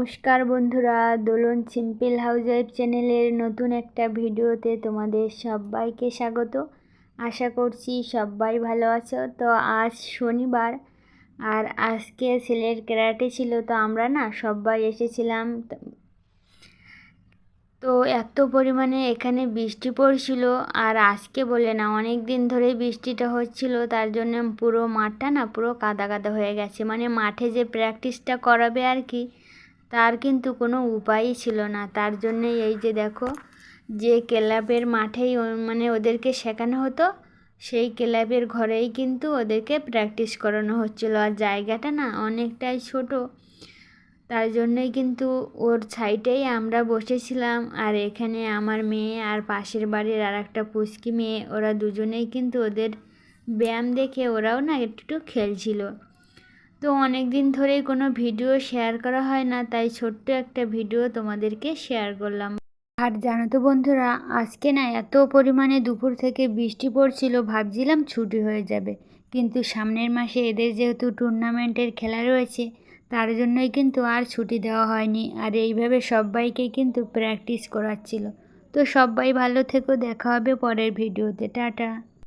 নমস্কার বন্ধুরা, দোলন simple house wife চ্যানেলের নতুন একটা ভিডিওতে তোমাদের সবাইকে স্বাগত। আশা করছি সবাই ভালো আছো। তো আজ শনিবার আর আজকে ছেলের ক্যারাটে ছিল, তো আমরা না সবাই এসেছিলাম। তো এত পরিমাণে এখানে বৃষ্টি পড়ছিল আর আজকে বলে না, অনেক দিন ধরেই বৃষ্টিটা হচ্ছিল, তার জন্য পুরো মাঠটা না পুরো কাদা কাদা হয়ে গেছে। মানে মাঠে যে প্র্যাকটিসটা করাবে আর কি তার কিন্তু কোনো উপায়ই ছিল না। তার জন্যই এই যে দেখো, যে ক্লাবের মাঠেই মানে ওদেরকে শেখানো হতো, সেই ক্লাবের ঘরেই কিন্তু ওদেরকে প্র্যাকটিস করানো হচ্ছিল। আর জায়গাটা না অনেকটাই ছোটো, তার জন্যই কিন্তু ওর সাইডেই আমরা বসেছিলাম। আর এখানে আমার মেয়ে আর পাশের বাড়ির আর একটা পুচকি মেয়ে, ওরা দুজনেই কিন্তু ওদের ব্যায়াম দেখে ওরাও না একটু খেলছিল। তো অনেক দিন ধরেই কোনো ভিডিও শেয়ার করা হয় না, তাই ছোট্ট একটা ভিডিও তোমাদেরকে শেয়ার করলাম। আর জানো তো বন্ধুরা, আজকে না এত পরিমাণে দুপুর থেকে বৃষ্টি পড়ছিল, ভাবছিলাম ছুটি হয়ে যাবে। কিন্তু সামনের মাসে এদের যেহেতু টুর্নামেন্টের খেলা রয়েছে, তার জন্যই কিন্তু আর ছুটি দেওয়া হয়নি। আর এইভাবে সবাইকে কিন্তু প্র্যাকটিস করাচ্ছিল। তো সবাই ভালো থেকো, দেখা হবে পরের ভিডিওতে। টাটা।